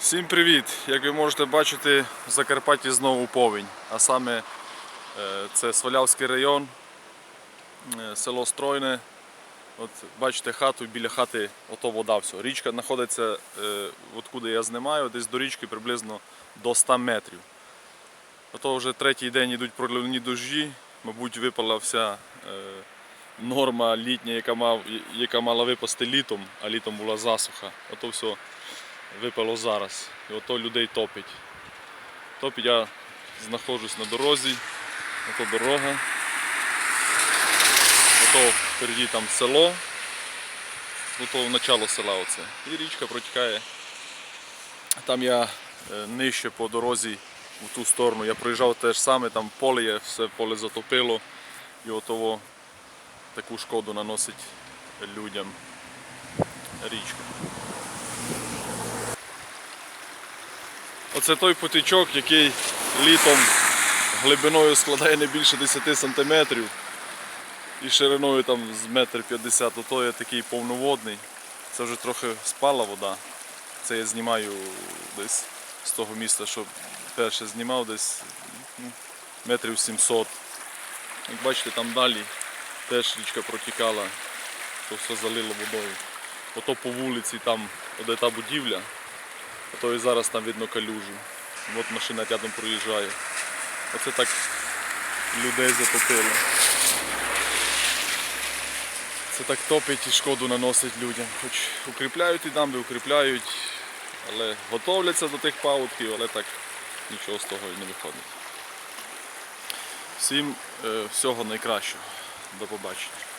Всім привіт! Як ви можете бачити, в Закарпатті знову повінь. А саме е, це Свалявський район, е, село Стройне. От бачите хату, біля хати ото вода все. Річка знаходиться, е, откуди я знімаю, десь до річки приблизно до 100 метрів. Ото вже третій день йдуть проливні дощі, мабуть, випала вся норма літня, яка мала випасти літом, а літом була засуха. Ото все випало зараз. І ото людей топить. Топить я знаходжусь на дорозі, ото дорога. Ото впереді там село, ото начало села оце. І річка протікає. Там я е, нижче по дорозі в ту сторону. Я проїжджав теж саме, там поле є, все поле затопило. І отого таку шкоду наносить людям річка. Оце той потічок, який літом глибиною складає не більше 10 см і шириною там з метр 50 ото є такий повноводний. Це вже трохи спала вода. Це я знімаю десь з того міста, що перше знімав десь ну, метрів 700. Як бачите, там далі теж річка протікала, то все залило водою. Ото по вулиці там, де та будівля, то і зараз там видно калюжу. От машина рядом проїжджає. Оце так людей затопило. Це так топить і шкоду наносить людям. Хоч укріпляють і дамби, укріпляють, але готовляться до тих паводків, але так нічого з того і не виходить. Всім е, всього найкращого. До побачення.